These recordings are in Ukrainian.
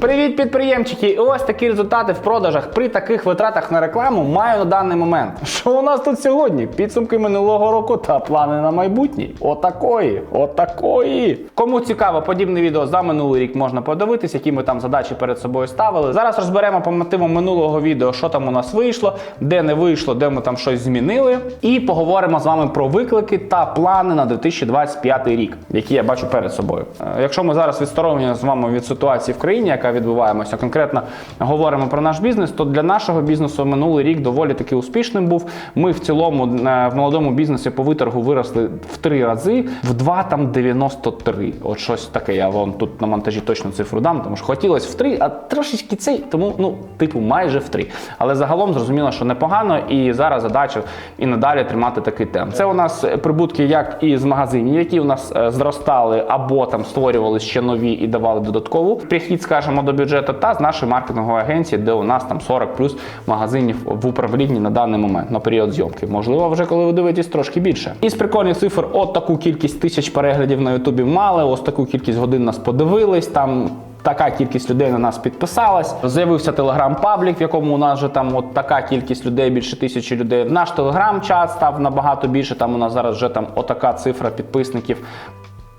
Привіт, підприємчики! І ось такі результати в продажах при таких витратах на рекламу маю на даний момент. Що у нас тут сьогодні? Підсумки минулого року та плани на майбутнє. Отакої, отакої. Кому цікаво, подібне відео за минулий рік можна подивитись, які ми там задачі перед собою ставили. Зараз розберемо по мотивам минулого відео, що там у нас вийшло, де не вийшло, де ми там щось змінили. І поговоримо з вами про виклики та плани на 2025 рік, які я бачу перед собою. Е, Якщо ми зараз відсторонені з вами від ситуації в країні, яка відбуваємося, конкретно говоримо про наш бізнес, то для нашого бізнесу минулий рік доволі таки успішним був. Ми в цілому е, в молодому бізнесі по виторгу виросли в три рази, в два там 93. От щось таке. Я вам тут на монтажі точно цифру дам, тому що хотілося в три, а трошечки цей, тому ну, типу, майже в три. Але загалом зрозуміло, що непогано, і зараз задача і надалі тримати такий темп. Це у нас прибутки як із магазинів, які у нас е, зростали або там створювали ще нові і давали додаткову прихід, скажімо, до бюджету, та з нашої маркетингової агенції, де у нас там 40 плюс магазинів в управлінні на даний момент на період зйомки. Можливо, вже коли ви дивитесь трошки більше. Із прикольних цифр, от таку кількість тисяч переглядів на Ютубі мали, ось таку кількість годин нас подивились там. Така кількість людей на нас підписалась. З'явився телеграм-паблік, в якому у нас вже там от така кількість людей, більше тисячі людей. Наш телеграм-чат став набагато більше. Там у нас зараз вже там отака цифра підписників.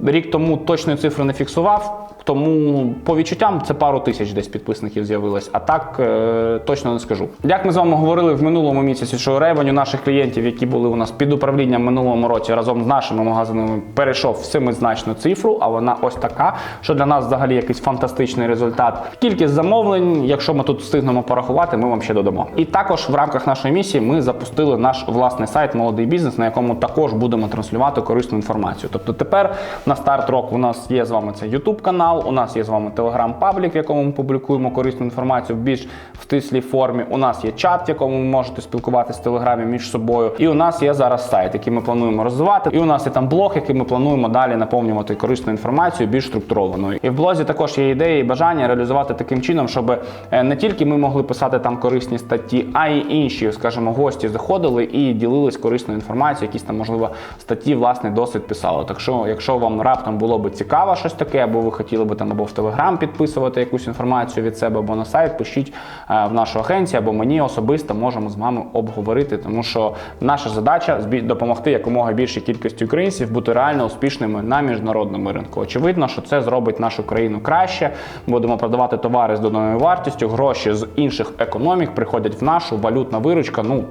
Рік тому точної цифри не фіксував, тому по відчуттям це пару тисяч десь підписників з'явилось. А так е, точно не скажу. Як ми з вами говорили в минулому місяці, що ревеню наших клієнтів, які були у нас під управлінням минулому році, разом з нашими магазинами, перейшов в семизначну цифру, а вона ось така, що для нас взагалі якийсь фантастичний результат. Кількість замовлень, якщо ми тут встигнемо порахувати, ми вам ще додамо. І також в рамках нашої місії ми запустили наш власний сайт Молодий бізнес, на якому також будемо транслювати корисну інформацію. Тобто тепер на старт року у нас є з вами цей YouTube канал, у нас є з вами Telegram паблік, в якому ми публікуємо корисну інформацію в більш втислій формі. У нас є чат, в якому ви можете спілкуватися в Телеграмі між собою. І у нас є зараз сайт, який ми плануємо розвивати. І у нас є там блог, який ми плануємо далі наповнювати корисною інформацією, більш структурованою. І в блозі також є ідеї і бажання реалізувати таким чином, щоб е, не тільки ми могли писати там корисні статті, а й інші, скажімо, гості заходили і ділились корисною інформацією, якісь там, можливо, статті, власний досвід писали. Так що, якщо вам раптом було би цікаво щось таке, або ви хотіли би там або в Телеграм підписувати якусь інформацію від себе, або на сайт, пишіть е, в нашу агенцію, або мені особисто можемо з вами обговорити, тому що наша задача допомогти якомога більшій кількості українців бути реально успішними на міжнародному ринку. Очевидно, що це зробить нашу країну краще. Будемо продавати товари з доданою вартістю, гроші з інших економік приходять в нашу валютна виручка. Ну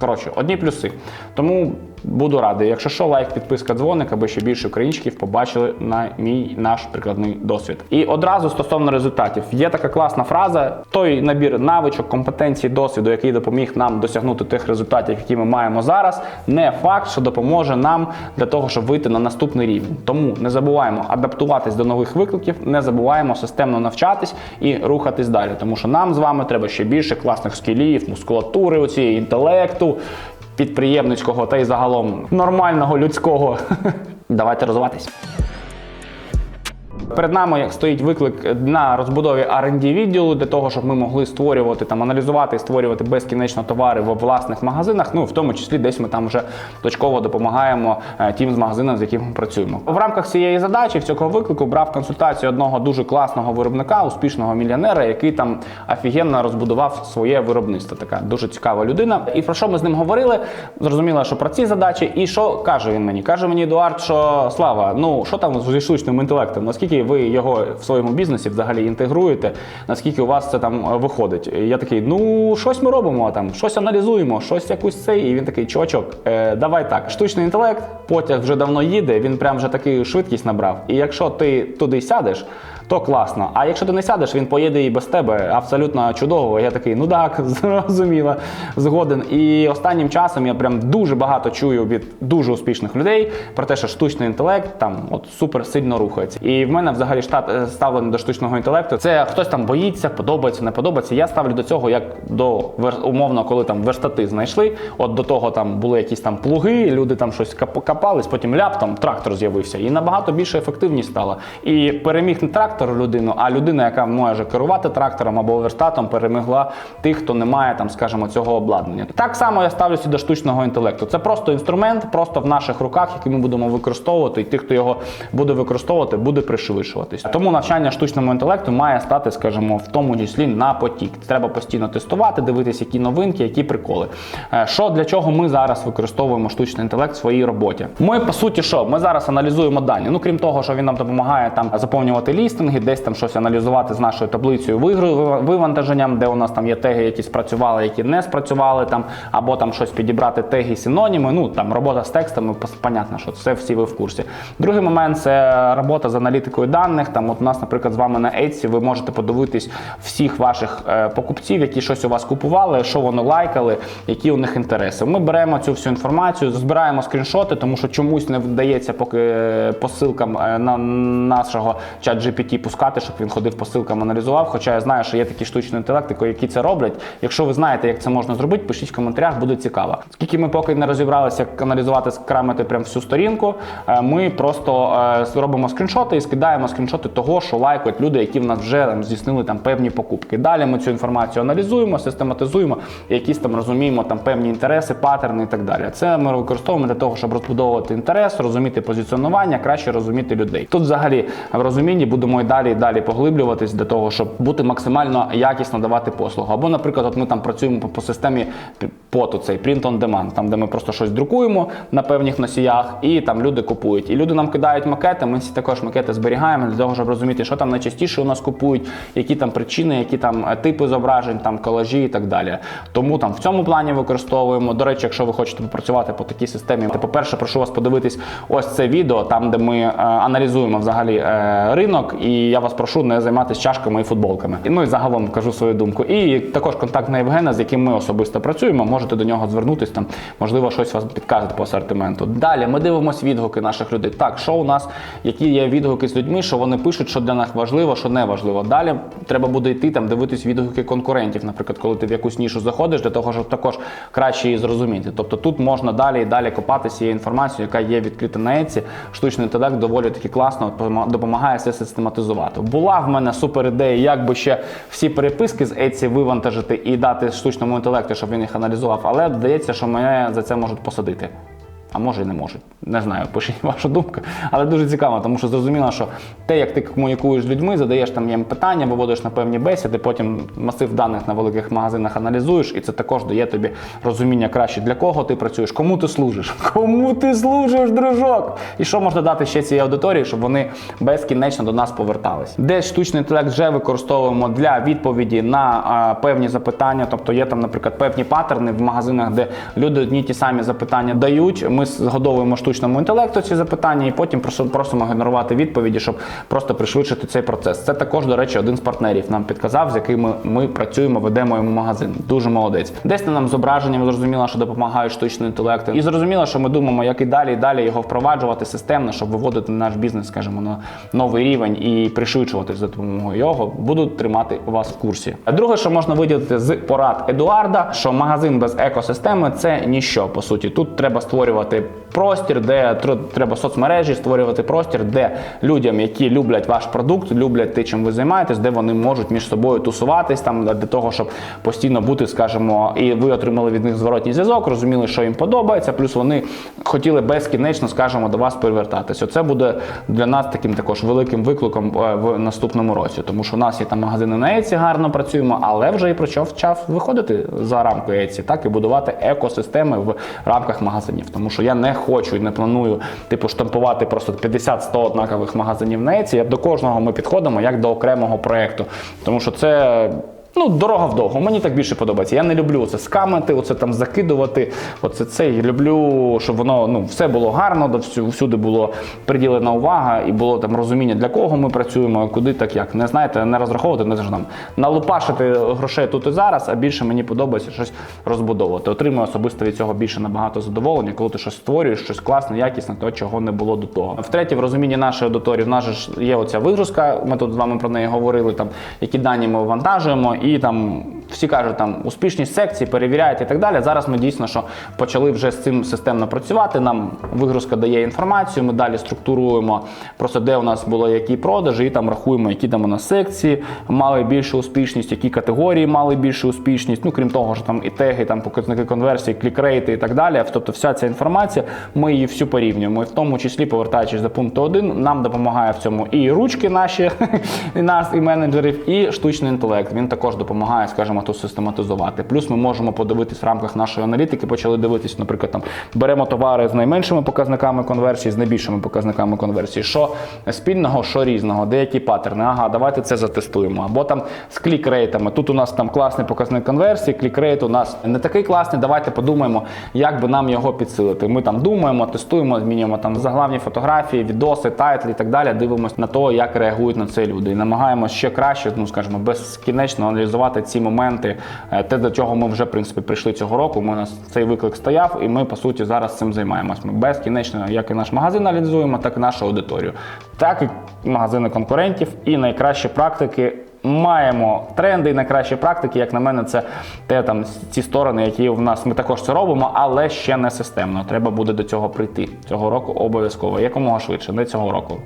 коротше, одні плюси. Тому буду радий. Якщо що, лайк, підписка, дзвоник, аби ще більше українчиків побачили на мій наш прикладний досвід. І одразу стосовно результатів, є така класна фраза: той набір навичок, компетенцій, досвіду, який допоміг нам досягнути тих результатів, які ми маємо зараз, не факт, що допоможе нам для того, щоб вийти на наступний рівень. Тому не забуваємо адаптуватись до нових викликів, не забуваємо системно навчатись і рухатись далі. Тому що нам з вами треба ще більше класних скілів, мускулатури, оцієї інтелекту, підприємницького та й загалом нормального людського. Давайте розвиватись. Перед нами стоїть виклик на розбудові R&D відділу для того, щоб ми могли створювати там, аналізувати і створювати безкінечно товари в власних магазинах. Ну в тому числі десь ми там вже точково допомагаємо е, тим з магазинам, з якими ми працюємо. В рамках цієї задачі в цього виклику брав консультацію одного дуже класного виробника, успішного мільйонера, який там офігенно розбудував своє виробництво. Така дуже цікава людина. І про що ми з ним говорили? Зрозуміло, що про ці задачі, і що каже він мені? Каже мені Едуард, що слава, ну що там зі штучним інтелектом? Наскільки ви його в своєму бізнесі взагалі інтегруєте? Наскільки у вас це там е, виходить? Я такий, ну щось ми робимо там, щось аналізуємо, щось якусь цей. І він такий, чувачок, е, давай так. Штучний інтелект, потяг вже давно їде, він прям вже таку швидкість набрав. І якщо ти туди сядеш. То класно. А якщо ти не сядеш, він поїде і без тебе абсолютно чудово. Я такий, ну так, зрозуміло, згоден. І останнім часом я прям дуже багато чую від дуже успішних людей про те, що штучний інтелект там от супер сильно рухається. І в мене взагалі штат е, ставлення до штучного інтелекту. Це хтось там боїться, подобається, не подобається. Я ставлю до цього як до умовно, коли там верстати знайшли. От до того там були якісь там плуги, люди там щось кап- копались, потім ляп, там трактор з'явився, і набагато більше ефективність стала. І переміг не трактор. Трактору людину, а людина, яка може керувати трактором або верстатом, перемогла тих, хто не має там, скажімо, цього обладнання. Так само я ставлюся до штучного інтелекту. Це просто інструмент, просто в наших руках, який ми будемо використовувати, і тих, хто його буде використовувати, буде пришвидшуватись. Тому навчання штучному інтелекту має стати, скажімо, в тому числі на потік. Треба постійно тестувати, дивитися, які новинки, які приколи. Е, Що для чого ми зараз використовуємо штучний інтелект в своїй роботі? Ми по суті, що ми зараз аналізуємо дані. Ну крім того, що він нам допомагає там заповнювати лістинги, десь там щось аналізувати з нашою таблицею вивантаженням, де у нас там є теги, які спрацювали, які не спрацювали, там або там щось підібрати теги, синоніми. Ну там робота з текстами, понятно, що це всі ви в курсі. Другий момент це робота з аналітикою даних. Там, от у нас, наприклад, з вами на Etsy ви можете подивитись всіх ваших е, покупців, які щось у вас купували, що вони лайкали, які у них інтереси. Ми беремо цю всю інформацію, збираємо скріншоти, тому що чомусь не вдається поки е, посилкам е, на нашого чат GPT пускати, щоб він ходив по ссилкам, аналізував. Хоча я знаю, що є такі штучні інтелекти, які це роблять. Якщо ви знаєте, як це можна зробити, пишіть в коментарях, буде цікаво. Скільки ми поки не розібралися, як аналізувати, скрамити прям всю сторінку, е, ми просто е, робимо скріншоти і скидаємо скріншоти того, що лайкають люди, які в нас вже там здійснили там певні покупки. Далі ми цю інформацію аналізуємо, систематизуємо, якісь там розуміємо там певні інтереси, паттерни і так далі. Це ми використовуємо для того, щоб розбудовувати інтерес, розуміти позиціонування, краще розуміти людей. Тут взагалі в розумінні будемо далі і далі поглиблюватись для того, щоб бути максимально якісно давати послугу. Або, наприклад, от ми там працюємо по, системі поту, цей print on demand, там де ми просто щось друкуємо на певних носіях, і там люди купують. І люди нам кидають макети. Ми ці також макети зберігаємо для того, щоб розуміти, що там найчастіше у нас купують, які там причини, які там е, типи зображень, там колажі і так далі. Тому там в цьому плані використовуємо. До речі, якщо ви хочете попрацювати по такій системі, то по-перше, прошу вас подивитись ось це відео, там де ми е, аналізуємо взагалі е, ринок, і я вас прошу не займатися чашками і футболками. Ну і загалом кажу свою думку. І також контакт на Євгена, з яким ми особисто працюємо. Можете до нього звернутися. Там можливо щось вас підкаже по асортименту. Далі ми дивимося відгуки наших людей. Так, що у нас, які є відгуки з людьми, що вони пишуть, що для них важливо, що не важливо. Далі треба буде йти там, дивитись відгуки конкурентів, наприклад, коли ти в якусь нішу заходиш, для того, щоб також краще її зрозуміти. Тобто тут можна далі і далі копатися є інформацією, яка є відкрита на Еці. Штучний інтелект доволі таки класно допомагає все систематизувати. Була в мене супер ідея, як би ще всі переписки з Еці вивантажити і дати штучному інтелекту, щоб він їх аналізував, але здається, що мене за це можуть посадити. А може і не можуть. Не знаю, пишіть вашу думку. Але дуже цікаво, тому що зрозуміло, що те, як ти комунікуєш з людьми, задаєш там їм питання, виводиш на певні бесіди, потім масив даних на великих магазинах аналізуєш, і це також дає тобі розуміння краще, для кого ти працюєш, кому ти служиш, кому ти служиш, дружок. І що можна дати ще цій аудиторії, щоб вони безкінечно до нас повертались. Десь штучний інтелект вже використовуємо для відповіді на а, певні запитання. Тобто є там, наприклад, певні паттерни в магазинах, де люди одні ті самі запитання дають. Ми згодовуємо штучному інтелекту ці запитання, і потім просимо генерувати відповіді, щоб просто пришвидшити цей процес. Це також, до речі, один з партнерів нам підказав, з якими ми працюємо, ведемо йому магазин. Дуже молодець. Десь на нам зображенням зрозуміло, що допомагають штучний інтелект. І зрозуміло, що ми думаємо, як і далі і далі його впроваджувати системно, щоб виводити наш бізнес, скажімо, на новий рівень і пришвидшувати за допомогою його. Буду тримати вас в курсі. А друге, що можна виділити з порад Едуарда, що магазин без екосистеми це ніщо. По суті, тут треба створювати простір, де треба соцмережі, створювати простір, де людям, які люблять ваш продукт, люблять те, чим ви займаєтесь, де вони можуть між собою тусуватись там для того, щоб постійно бути, скажімо, і ви отримали від них зворотній зв'язок, розуміли, що їм подобається. Плюс вони хотіли безкінечно, скажімо, до вас повертатись. Оце буде для нас таким також великим викликом е, в наступному році, тому що у нас є там магазини на Еці, гарно працюємо, але вже і почав час виходити за рамку Еці, так і будувати екосистеми в рамках магазинів. Тому що я не хочу і не планую типу штампувати просто 50-100 однакових магазинів неці. Еці. До кожного ми підходимо як до окремого проекту, тому що це. Ну, дорога вдовго. Мені так більше подобається. Я не люблю це скамити, оце там закидувати. Оце це. Я люблю, щоб воно ну все було гарно, до всю- всюди було приділена увага і було там розуміння, для кого ми працюємо, куди так як. Не знаєте, не розраховувати, не ж там налупашити грошей тут і зараз, а більше мені подобається щось розбудовувати. Отримую особисто від цього більше набагато задоволення, коли ти щось створюєш, щось класне, якісне, то чого не було до того. Втретє, в розумінні нашої аудиторії, в нас ж є оця вигрузка. Ми тут з вами про неї говорили. Там які дані ми вантажуємо, і там всі кажуть, там успішність секції, перевіряють і так далі. Зараз ми дійсно що почали вже з цим системно працювати. Нам вигрузка дає інформацію, ми далі структуруємо просто де у нас було які продажі, і там рахуємо, які там у нас секції мали більшу успішність, які категорії мали більшу успішність. Ну крім того, що там і теги, там показники конверсії, клікрейти і так далі. Тобто, вся ця інформація, ми її всю порівнюємо. І в тому числі, повертаючись до пункту 1, нам допомагає в цьому і ручки наші, і нас, і менеджерів, і штучний інтелект. Він також допомагає, скажімо, тут систематизувати. Плюс ми можемо подивитись в рамках нашої аналітики, почали дивитись, наприклад, там беремо товари з найменшими показниками конверсії, з найбільшими показниками конверсії. Що спільного, що різного, деякі паттерни. Ага, давайте це затестуємо. Або там з клікрейтами. Тут у нас там класний показник конверсії, клікрейт у нас не такий класний. Давайте подумаємо, як би нам його підсилити. Ми там думаємо, тестуємо, змінюємо там заглавні фотографії, відоси, тайтли і так далі. Дивимося на те, як реагують на це люди. І намагаємося ще краще, ну скажімо, безкінечно аналізувати ці моменти. Е, Те, до чого ми вже в принципі прийшли цього року. Ми у нас цей виклик стояв, і ми по суті зараз цим займаємось. Ми безкінечно, як і наш магазин аналізуємо, так і нашу аудиторію, так і магазини конкурентів, і найкращі практики. Маємо тренди і найкращі практики, як на мене, це те там ці сторони, які в нас ми також це робимо, але ще не системно. Треба буде до цього прийти цього року обов'язково, якомога швидше, не цього року.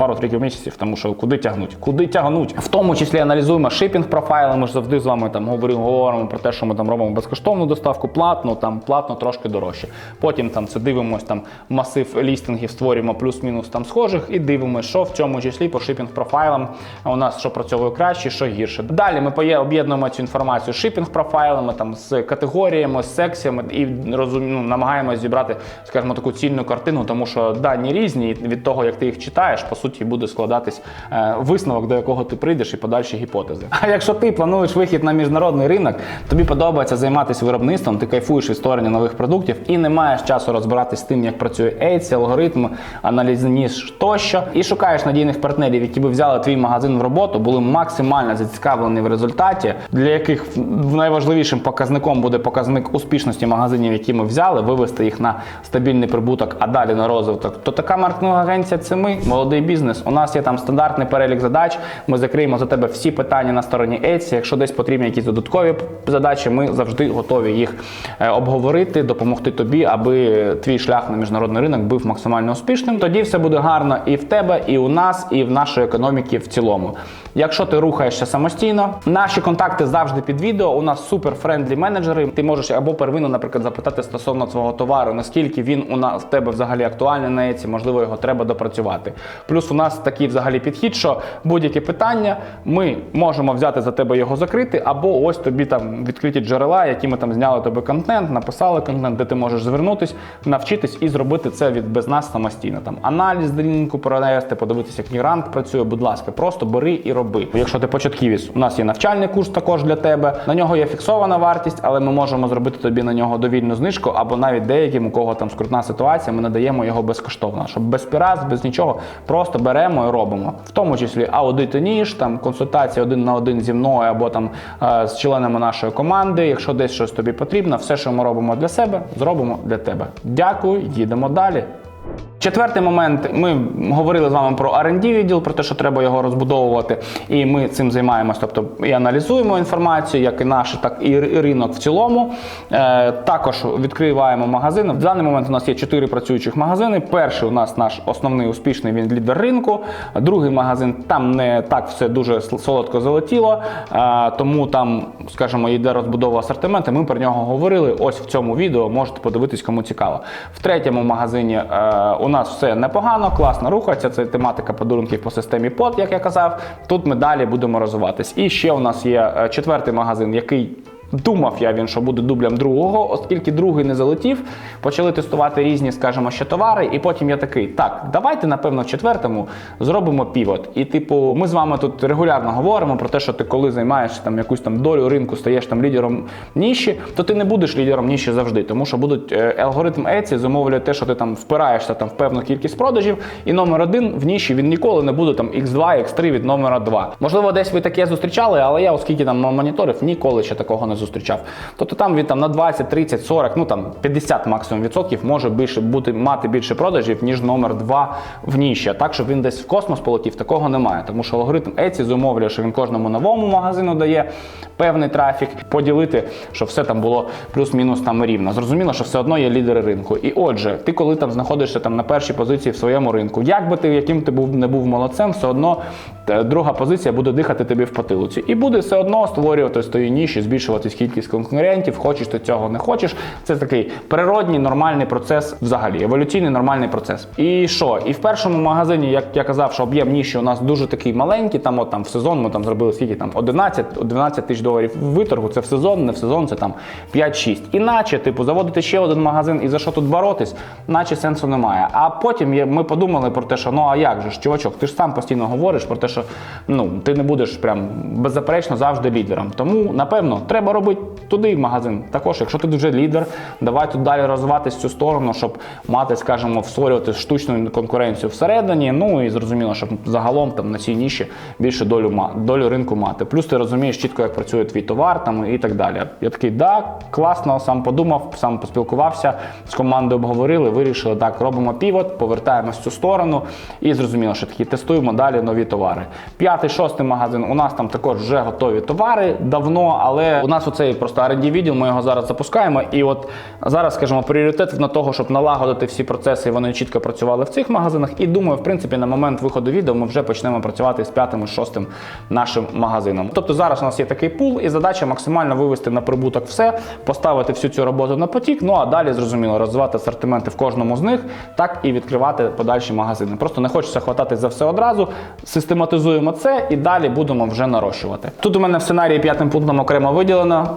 Пару триків місяців, тому що куди тягнуть? Куди тягнуть? В тому числі аналізуємо шипінг профайли. Ми ж завжди з вами там говоримо, говоримо про те, що ми там робимо безкоштовну доставку, платну, там платно трошки дорожче. Потім там це дивимось там масив лістингів, створюємо плюс-мінус там схожих і дивимося, що в цьому числі по шипінг профайлам у нас що працьовує краще, що гірше. Далі ми об'єднуємо цю інформацію з шипінг профайлами, там з категоріями, з секціями і ну, намагаємося зібрати, скажімо, таку цільну картину, тому що дані різні, і від того, як ти їх читаєш, по суті, буде складатись е, висновок, до якого ти прийдеш, і подальші гіпотези. А якщо ти плануєш вихід на міжнародний ринок, тобі подобається займатися виробництвом, ти кайфуєш від створення нових продуктів і не маєш часу розбиратись з тим, як працює AIDS, алгоритми, аналізні тощо, і шукаєш надійних партнерів, які би взяли твій магазин в роботу, були максимально зацікавлені в результаті, для яких найважливішим показником буде показник успішності магазинів, які ми взяли, вивести їх на стабільний прибуток, а далі на розвиток. То така маркетингова агенція це ми, молодий бізнес. У нас є там стандартний перелік задач. Ми закриємо за тебе всі питання на стороні Etsy. Якщо десь потрібні якісь додаткові задачі, ми завжди готові їх е, обговорити, допомогти тобі, аби твій шлях на міжнародний ринок був максимально успішним. Тоді все буде гарно і в тебе, і у нас, і в нашої економіки в цілому. Якщо ти рухаєшся самостійно, наші контакти завжди під відео. У нас супер френдлі менеджери. Ти можеш або первинно, наприклад, запитати стосовно свого товару, наскільки він у нас в тебе взагалі актуальний на Еці, можливо, його треба допрацювати. Плюс у нас такий взагалі підхід, що будь-які питання ми можемо взяти за тебе його закрити, або ось тобі там відкриті джерела, які ми там зняли тобі контент, написали контент, де ти можеш звернутись, навчитись і зробити це від без нас самостійно. Там аналіз дрінку провести, подивитися, як грант працює. Будь ласка, просто бери і роби. Якщо ти початківець, у нас є навчальний курс також для тебе. На нього є фіксована вартість, але ми можемо зробити тобі на нього довільну знижку, або навіть деяким, у кого там скрутна ситуація, ми надаємо його безкоштовно, щоб без піраз, без нічого, просто беремо і робимо. В тому числі аудит і ніж, там консультація один на один зі мною або там е, з членами нашої команди. Якщо десь щось тобі потрібно, все, що ми робимо для себе, зробимо для тебе. Дякую, їдемо далі. Четвертий момент, ми говорили з вами про R&D відділ, про те, що треба його розбудовувати, і ми цим займаємось. Тобто і аналізуємо інформацію, як і наш, так і ринок в цілому. Е, також відкриваємо магазини. В даний момент у нас є чотири працюючих магазини. Перший у нас наш основний успішний він лідер ринку. Другий магазин там не так все дуже солодко залетіло, е, тому там, скажімо, йде розбудова асортименту. Ми про нього говорили. Ось в цьому відео можете подивитись, кому цікаво. В третьому магазині е, у нас все непогано, класно рухається. Це тематика подарунків по системі POT, як я казав. Тут ми далі будемо розвиватись. І ще у нас є е, четвертий магазин, який. Думав я він, що буде дублем другого, оскільки другий не залетів, почали тестувати різні, скажімо, ще товари, і потім я такий: так, давайте, напевно, в четвертому зробимо півот. І, типу, ми з вами тут регулярно говоримо про те, що ти коли займаєшся там якусь там долю ринку, стаєш там лідером ніші, то ти не будеш лідером ніші завжди, тому що будуть е, алгоритм Еці зумовлює те, що ти там впираєшся там в певну кількість продажів, і номер один в ніші він ніколи не буде там X2, X3 від номера 2. Можливо, десь ви таке зустрічали, але я, оскільки там моніторив, ніколи ще такого не зустрічав. Тобто там він там на 20, 30, 40, ну там 50 максимум відсотків може більше бути мати більше продажів, ніж номер 2 в ніші. А так, щоб він десь в космос полетів, такого немає. Тому що алгоритм Etsy зумовлює, що він кожному новому магазину дає певний трафік, поділити, щоб все там було плюс-мінус там рівно. Зрозуміло, що все одно є лідери ринку. І отже, ти коли там знаходишся там на першій позиції в своєму ринку, як би ти яким ти був не був молодцем, все одно друга позиція буде дихати тобі в потилиці. І буде все одно створювати свої ніші, збільшуватись кількість конкурентів. Хочеш ти цього не хочеш. Це такий природній нормальний процес, взагалі, еволюційний нормальний процес. І що? І в першому магазині, як я казав, що об'єм ніші у нас дуже такий маленький. Там, от там в сезон ми там зробили скільки там 11-12 тисяч доларів виторгу. Це в сезон, не в сезон, це там 5-6. Іначе, типу, заводити ще один магазин і за що тут боротись, наче сенсу немає. А потім ми подумали про те, що ну а як же чувачок, ти ж сам постійно говориш про те, що ну ти не будеш прям беззаперечно завжди лідером. Тому напевно треба робити туди магазин. Також, якщо ти вже лідер, давай тут далі розвиватись в цю сторону, щоб мати, скажімо, створювати штучну конкуренцію всередині. Ну і зрозуміло, щоб загалом там на цій ніші більше долю долю ринку мати. Плюс ти розумієш чітко, як працює твій товар там і так далі. Я такий, да, класно, сам подумав, сам поспілкувався з командою, обговорили, вирішили так, робимо півот, повертаємось в цю сторону і зрозуміло, що такі тестуємо далі нові товари. П'ятий, шостий магазин. У нас там також вже готові товари давно, але у нас оцей просто R&D відділ, ми його зараз запускаємо. І от зараз, скажімо, пріоритет на того, щоб налагодити всі процеси, і вони чітко працювали в цих магазинах. І думаю, в принципі, на момент виходу відео ми вже почнемо працювати з п'ятим і шостим нашим магазином. Тобто зараз у нас є такий пул, і задача максимально вивести на прибуток все, поставити всю цю роботу на потік. Ну а далі зрозуміло розвивати асортименти в кожному з них, так і відкривати подальші магазини. Просто не хочеться хватати за все одразу. Систематизуємо це і далі будемо вже нарощувати. Тут у мене в сценарії п'ятим пунктом окремо виділено.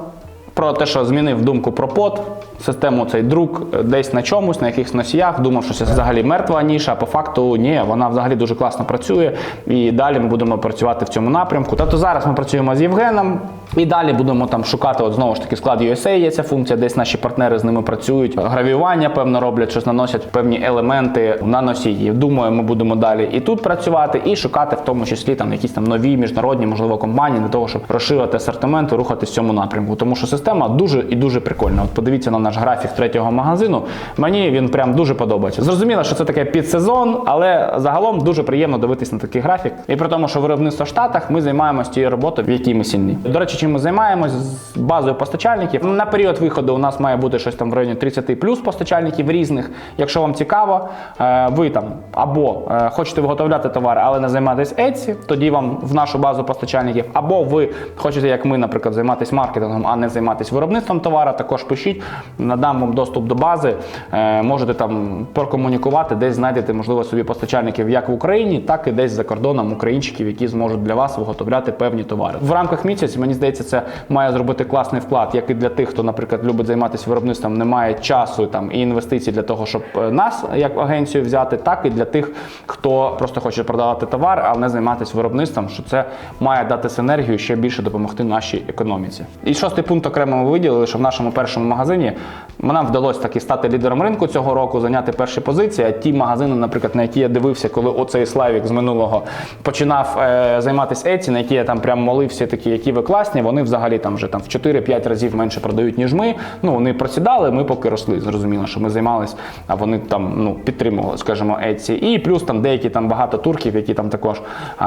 Про те, що змінив думку про пот, систему цей друк десь на чомусь, на якихось носіях, думав, що це взагалі мертва ніша, а по факту ні, вона взагалі дуже класно працює. І далі ми будемо працювати в цьому напрямку. Тобто зараз ми працюємо з Євгеном, і далі будемо там шукати от знову ж таки склад USA є ця функція, десь наші партнери з ними працюють. Гравіювання, певно, роблять, щось наносять певні елементи на носії. Думаю, ми будемо далі і тут працювати, і шукати в тому числі там якісь там нові міжнародні, можливо, компанії для того, щоб розширити асортимент і рухатись в цьому напрямку. Тому що система дуже і дуже прикольна. От подивіться на наш графік третього магазину. Мені він прям дуже подобається. Зрозуміло, що це таке підсезон, але загалом дуже приємно дивитись на такий графік. І при тому, що виробництво в Штатах ми займаємося тією роботою, в якій ми сильні. До речі, чим ми займаємось з базою постачальників. На період виходу у нас має бути щось там в районі 30 плюс постачальників різних. Якщо вам цікаво, е, ви там або е, хочете виготовляти товари, але не займатися Etsy, тоді вам в нашу базу постачальників, або ви хочете, як ми, наприклад, займатися маркетингом, а не займатися виробництвом товару, також пишіть, надам вам доступ до бази. Е, Можете там прокомунікувати, десь знайдете, можливо, собі постачальників як в Україні, так і десь за кордоном українчиків, які зможуть для вас виготовляти певні товари. В рамках місяця, мені здається, це має зробити класний вклад, як і для тих, хто, наприклад, любить займатися виробництвом, не має часу там і інвестицій для того, щоб е, нас як агенцію взяти, так і для тих, хто просто хоче продавати товар, але не займатися виробництвом, що це має дати синергію ще більше допомогти нашій економіці. І шостий пункт окремо ми виділили, що в нашому першому магазині нам вдалося таки стати лідером ринку цього року, зайняти перші позиції. А ті магазини, наприклад, на які я дивився, коли оцей Славік з минулого починав е, займатися Etsy, на які я там прям молився, такі, які ви класні, вони взагалі там вже там в 4-5 разів менше продають, ніж ми. Ну вони просідали, ми поки росли. Зрозуміло, що ми займалися, а вони там ну підтримували, скажімо, Etsy. І плюс там деякі там багато турків, які там також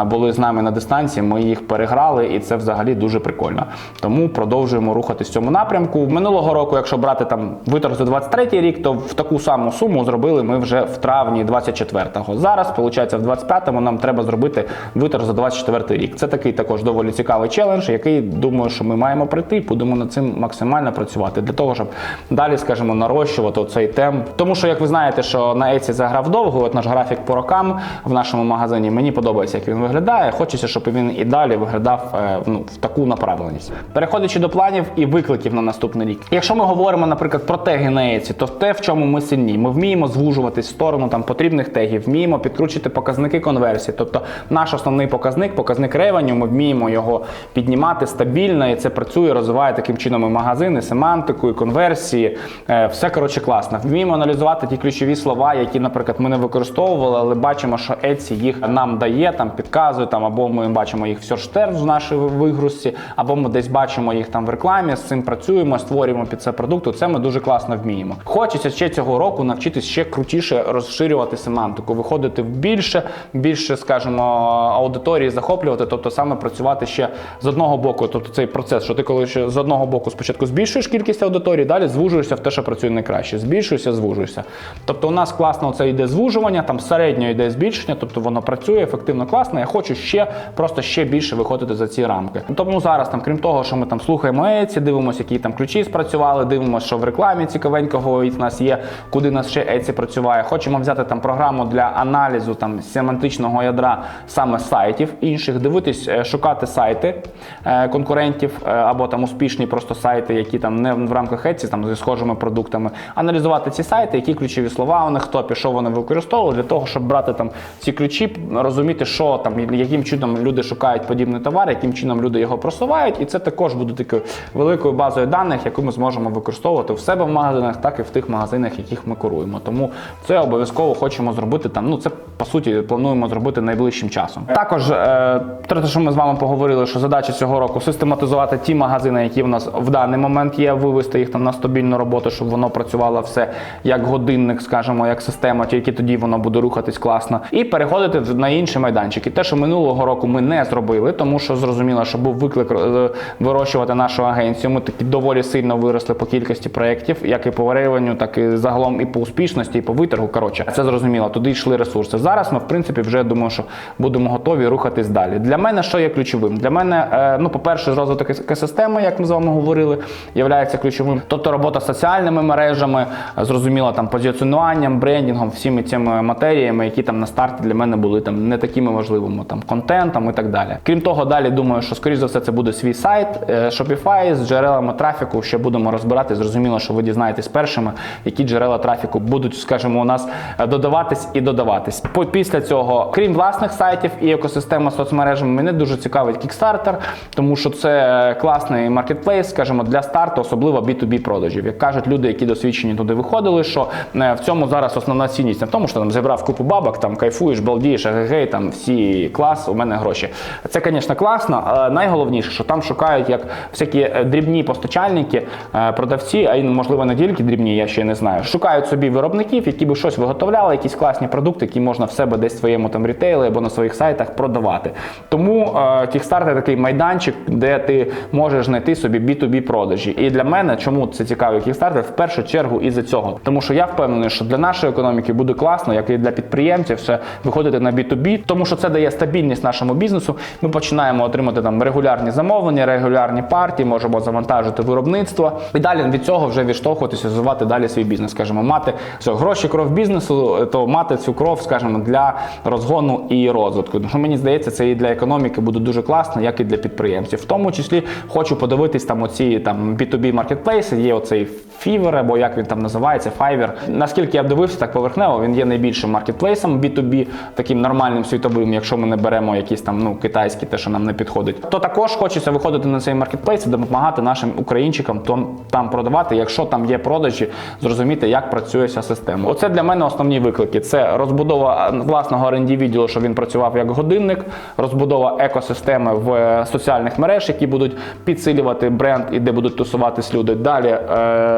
були з нами на дистанції. Ми їх переграли, і це взагалі дуже прикольно. Тому продовжуємо рухатись в цьому напрямку. Минулого року, якщо брати там виторг за 23 рік, то в таку саму суму зробили ми вже в травні 24-го. Зараз, виходить, в 25-му нам треба зробити виторг за 24 рік. Це такий також доволі цікавий челендж, який думаю, що ми маємо пройти. Будемо над цим максимально працювати для того, щоб далі, скажімо, нарощувати цей темп. Тому що, як ви знаєте, що на Еці заграв довго, от наш графік по рокам в нашому магазині. Мені подобається, як він виглядає. Хочеться, щоб він і далі виглядав е, ну, в таку направленість. Переходячи до планів і викликів на наступний рік. Якщо ми говоримо, наприклад, про теги на Еці, то те, в чому ми сильні, ми вміємо звужуватись в сторону там потрібних тегів, вміємо підкручити показники конверсії. Тобто наш основний показник, показник ревеню, ми вміємо його піднімати стабільно, і це працює, розвиває таким чином і магазини, семантику, і конверсії. Е, Все коротше класно. Вміємо аналізувати ті ключові слова, які, наприклад, ми не використовували, але бачимо, що Etsy їх нам дає, там підказує, там або ми бачимо їх в terms в нашій вигрузці, або ми десь бачимо їх там в рекламі. З цим працюємо, створюємо під це продукти. Це ми дуже класно вміємо. Хочеться ще цього року навчитись ще крутіше розширювати семантику, виходити в більше, більше, скажімо, аудиторії захоплювати, тобто саме працювати ще з одного боку, тобто цей процес, що ти коли ще з одного боку спочатку збільшуєш кількість аудиторії, далі звужуєшся в те, що працює найкраще. Збільшуєшся, звужуєшся. Тобто у нас класно це йде звужування, там середньо йде збільшення, тобто воно працює ефективно, класно. Я хочу ще просто ще більше виходити за ці рамки. Тому зараз, там, крім того, що ми там слухаємо еці, дивимося, які там ключі спрацювали, дивимося, що в рекламі цікавенького і в нас є, куди нас ще еці працює. Хочемо взяти там програму для аналізу там семантичного ядра саме сайтів інших, дивитись, е, шукати сайти е, конкурентів е, або там успішні просто сайти, які там не в рамках еці, там зі схожими продуктами, аналізувати ці сайти, які ключові слова у них, хто пішов, вони використовували для того, щоб брати там ці ключі, розуміти, що там, яким чином люди шукають подібний товар, яким чином люди його просувають, і це також буде такою великою базою даних, яку ми зможемо використовувати в себе в магазинах, так і в тих магазинах, яких ми куруємо. Тому це обов'язково хочемо зробити там. Ну це по суті плануємо зробити найближчим часом. Також е, те, що ми з вами поговорили, що задача цього року систематизувати ті магазини, які в нас в даний момент є, вивести їх там на стабільну роботу, щоб воно працювало все як годинник, скажімо, як система, тільки тоді воно буде рухатись класно, і переходити на інші майданчики. Те, що минулого року ми не зробили, тому що зрозуміло, що був виклик е, вирощувати нашу агенцію. Ми таки доволі сильно виросли по кількості проєктів, як і по варюванню, так і загалом і по успішності, і по витергу. Коротше, це зрозуміло. Туди йшли ресурси. Зараз ми, в принципі, вже думаю, що будемо готові рухатись далі. Для мене що є ключовим? Для мене, е, ну, по-перше, розвиток екосистеми, як ми з вами говорили, є ключовим. Тобто робота з соціальними мережами, зрозуміло, там позиціонуванням, брендінгом, всіми цими матеріями, які там на старті для мене були там не такими важливими, там контентом і так далі. Крім того, далі думаю, що скоріш за все це буде свій сайт е, Shopify з джерелами трафіку. Ще будемо розбирати. Зрозуміло, що ви дізнаєтесь першими, які джерела трафіку будуть, скажімо, у нас е, додаватись і додаватись. Після цього, крім власних сайтів і екосистема соцмережами, мене дуже цікавить Kickstarter, тому що це класний маркетплейс, скажімо, для старту, особливо B2B продажів. Як кажуть люди, які досвідчені туди виходили, що е, в цьому зараз основна цінність не в тому, що там зібрав купу бабок, там кайфуєш, балдієш, агегей, там всі клас, у мене гроші. Це, звісно, класно, але найголовніше, що там шукають як всякі е, дрібні постачальники, е, продавці, а й можливо не тільки дрібні, я ще не знаю. Шукають собі виробників, які би щось виготовляли, якісь класні продукти, які можна в себе десь в своєму там рітейлі або на своїх сайтах продавати. Тому Kickstarter такий майданчик, де ти можеш знайти собі B2B продажі. І для мене, чому це цікавий Kickstarter, в першу чергу із-за цього. Тому що я впевнений, що для нашої економіки буде класно, як і для підприємців, все виходити на B2B, тому що це дає стабільність нашому бізнесу. Ми починаємо отримати там регулярні замовлення, регулярні партії, можемо завантажити виробництво. І далі від цього вже відштовхуватися, розвивати далі свій бізнес. Скажімо, мати все, гроші, кров бізнесу, то мати цю кров, скажімо, для розгону і розвитку. Тому мені здається, це і для економіки буде дуже класно, як і для підприємців. Тому числі хочу подивитись там оці там B2B маркетплейси, є оцей Fiverr, або як він там називається, Fiverr. Наскільки я дивився, так поверхнево, він є найбільшим маркетплейсом B2B, таким нормальним світовим, якщо ми не беремо якісь там ну китайські, те, що нам не підходить. То також хочеться виходити на цей маркетплейс і допомагати нашим українчикам там, продавати, якщо там є продажі, зрозуміти, як працює ця система. Оце для мене основні виклики: це розбудова власного R&D відділу, щоб він працював як годинник, розбудова екосистеми в е, соціальних мереж, які будуть підсилювати бренд і де будуть тусуватись люди. Далі е,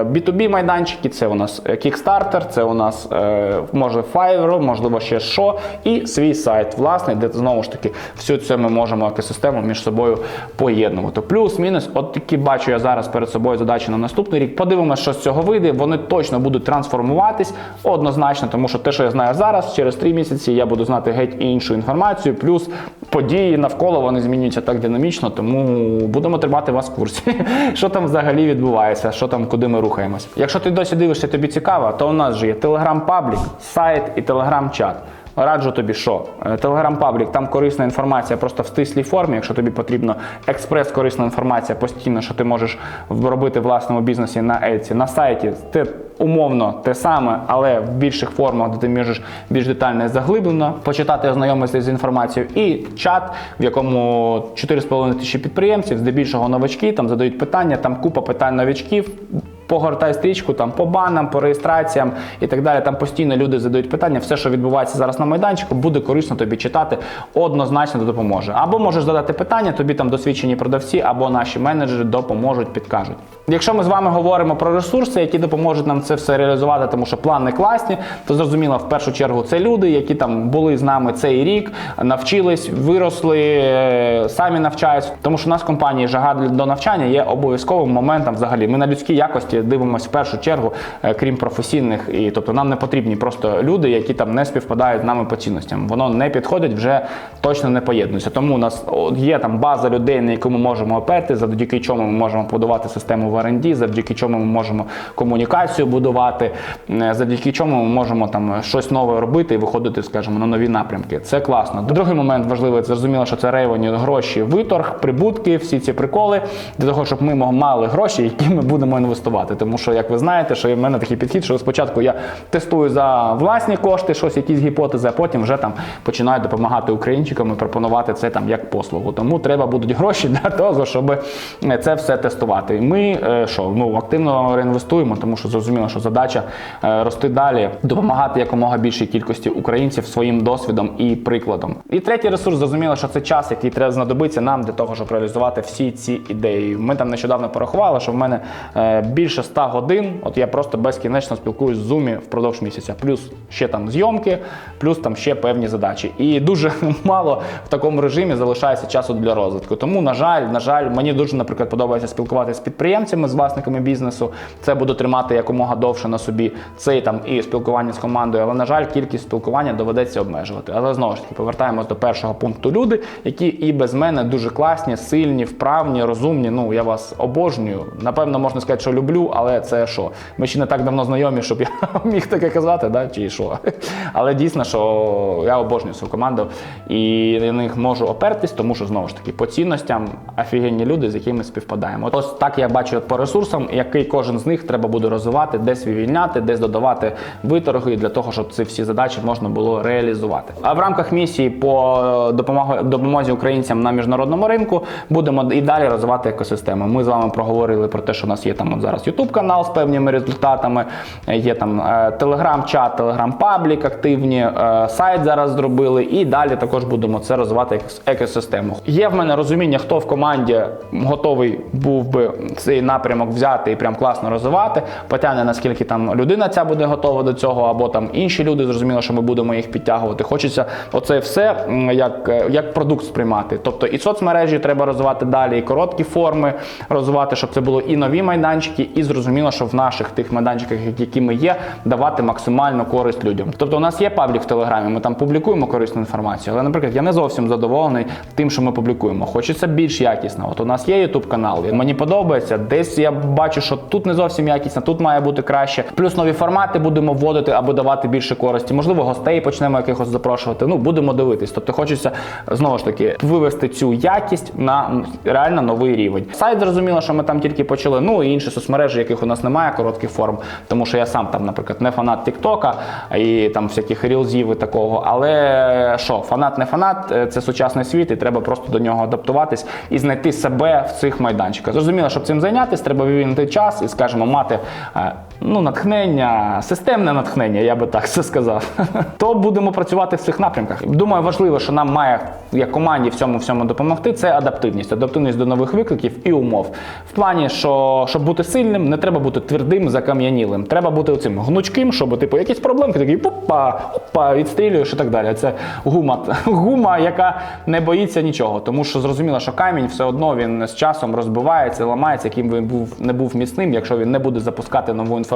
B2B майданчики, це у нас е, Kickstarter, це у нас е, може Fiverr, можливо, ще що, і свій сайт власний, де знову ж таки всю це ми можемо екосистему між собою поєднувати. Плюс-мінус, от такі бачу я зараз перед собою задачі на наступний рік. Подивимося, що з цього вийде. Вони точно будуть трансформуватись однозначно, тому що те, що я знаю зараз, через три місяці я буду знати геть іншу інформацію. Плюс події навколо вони змінюються так динамічно, тому будемо тримати вас в курсі, що там взагалі відбувається, що там, куди ми рухаємось. Якщо ти досі дивишся, тобі цікаво, то у нас же є телеграм-паблік, сайт і телеграм-чат. Раджу тобі, що телеграм-паблік, там корисна інформація просто в стислій формі. Якщо тобі потрібно експрес корисна інформація постійно, що ти можеш робити в власному бізнесі на Etsy, на сайті, ти умовно те саме, але в більших формах, де ти можеш більш детально і заглиблено почитати, ознайомитися з інформацією, і чат, в якому 4,5 тисячі підприємців, здебільшого новачки, там задають питання, там купа питань новачків. Погортай стрічку там по банам, по реєстраціям і так далі. Там постійно люди задають питання. Все, що відбувається зараз на майданчику, буде корисно тобі читати, однозначно допоможе. Або можеш задати питання, тобі там досвідчені продавці, або наші менеджери допоможуть, підкажуть. Якщо ми з вами говоримо про ресурси, які допоможуть нам це все реалізувати, тому що плани класні, то зрозуміло, в першу чергу це люди, які там були з нами цей рік, навчились, виросли, е, самі навчаються. Тому що у нас в компанії жага до навчання є обов'язковим моментом взагалі. Ми на людській якості дивимося в першу чергу, е, крім професійних, і тобто нам не потрібні просто люди, які там не співпадають з нами по цінностям. Воно не підходить, вже точно не поєднується. Тому у нас є там база людей, на яку ми можемо оперти, завдяки чому ми можемо будувати систему в R&D, завдяки чому ми можемо комунікацію будувати, е, завдяки чому ми можемо там щось нове робити і виходити, скажімо, на нові напрямки. Це класно. Другий момент важливий, це зрозуміло, що це рейвені, гроші, виторг, прибутки, всі ці приколи для того, щоб ми мали гроші, які ми будемо інвестувати. Тому що, як ви знаєте, що в мене такий підхід, що спочатку я тестую за власні кошти, щось, якісь гіпотези, а потім вже там починаю допомагати українчикам і пропонувати це там як послугу. Тому треба будуть гроші для того, щоб е, це все тестувати. І Ми е, що ну активно реінвестуємо, тому що зрозуміло, що задача е, рости далі, допомагати якомога більшій кількості українців своїм досвідом і прикладом. І третій ресурс зрозуміло, що це час, який треба знадобиться нам для того, щоб реалізувати всі ці ідеї. Ми там нещодавно порахували, що в мене е, більше 100 годин. От я просто безкінечно спілкуюсь з Zoom впродовж місяця. Плюс ще там зйомки, плюс там ще певні задачі. І дуже мало в такому режимі залишається часу для розвитку. Тому, на жаль, на жаль, мені дуже, наприклад, подобається спілкуватися з підприємцями, з власниками бізнесу. Це буду тримати якомога довше на собі. Це і там і спілкування з командою. Але на жаль, кількість спілкування доведеться обмежувати. Але знову ж таки повертаємось до першого пункту. Люди, які і без мене дуже класні, сильні, вправні, розумні. Ну я вас обожнюю. Напевно, можна сказати, що люблю, але це що? Ми ще не так давно знайомі, щоб я міг таке казати, да? чи що. Але дійсно, що я обожнюю свою команду і на них можу опертись, тому що знову ж таки по цінностям офігенні люди, з якими співпадаємо. Ось так я бачу по ресурсам, який кожен з них треба буде розвивати, десь вивільняти, десь додавати виторги для того, щоб ці всі задачі можна було реалізувати. А в рамках місії по допомозі українцям на міжнародному ринку будемо і далі розвивати екосистему. Ми з вами проговорили про те, що у нас є там от зараз YouTube канал з певними результатами, є там телеграм-чат, телеграм-паблік активні, е, сайт зараз зробили, і далі також будемо це розвивати як екосистему. Є в мене розуміння, хто в команді готовий був би цей напрямок взяти і прям класно розвивати. Потягне наскільки там людина ця буде готова до цього, або там інші люди зрозуміло, що ми будемо їх підтягувати. Хочеться оце все як, е, як продукт сприймати. Тобто і соцмережі треба розвивати далі, і короткі форми розвивати, щоб це було і нові майданчики, і зрозуміло, що в наших тих майданчиках, які ми є, давати максимальну користь людям. Тобто, у нас є паблік в Телеграмі, ми там публікуємо корисну інформацію, але, наприклад, я не зовсім задоволений тим, що ми публікуємо. Хочеться більш якісно. От у нас є YouTube канал, він мені подобається. Десь я бачу, що тут не зовсім якісно, тут має бути краще. Плюс нові формати будемо вводити або давати більше користі. Можливо, гостей почнемо якихось запрошувати. Ну будемо дивитись. Тобто, хочеться знову ж таки вивести цю якість на реально новий рівень. Сайт зрозуміло, що ми там тільки почали. Ну і інші соцмережі, яких у нас немає коротких форм, тому що я сам там, наприклад, не фанат Тіктока і там всяких рілзів і такого. Але що, фанат не фанат, е, це сучасний світ, і треба просто до нього адаптуватись і знайти себе в цих майданчиках. Зрозуміло, щоб цим зайнятися, треба вивільнити час і, скажімо, мати е, ну, натхнення, системне натхнення, я би так це сказав. То будемо працювати в цих напрямках. Думаю, важливо, що нам має як команді в цьому всьому допомогти. Це адаптивність, адаптивність до нових викликів і умов. В плані, що щоб бути сильним, не треба бути твердим, закам'янілим. Треба бути оцим гнучким, щоб типу якісь проблемки такі попа, опа, відстрілюєш і так далі. Це гума, гума, яка не боїться нічого. Тому що зрозуміло, що камінь все одно він з часом розбивається, ламається, яким він був не був міцним, якщо він не буде запускати нову інформацію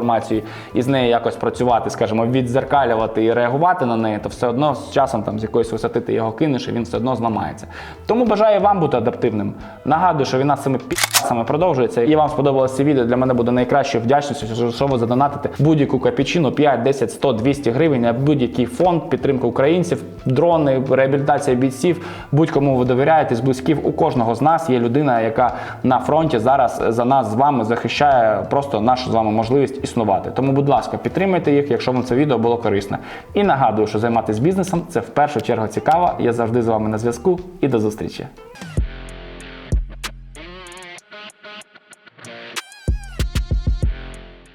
і з нею якось працювати, скажімо, відзеркалювати і реагувати на неї, то все одно з часом там з якоїсь висоти ти його кинеш, і він все одно зламається. Тому бажаю вам бути адаптивним. Нагадую, що війна з цими пі***сами продовжується. І вам сподобалося це відео. Для мене буде найкращою вдячністю, що ви задонатите будь-яку капічину 5, 10, 100, 200 гривень на будь-який фонд підтримки українців, дрони, реабілітація бійців. Будь-кому ви довіряєте з близьків. У кожного з нас є людина, яка на фронті зараз за нас з вами захищає просто нашу з вами можливість існувати. Тому, будь ласка, підтримайте їх, якщо вам це відео було корисне. І нагадую, що займатися бізнесом це в першу чергу цікаво. Я завжди з вами на зв'язку і до зустрічі.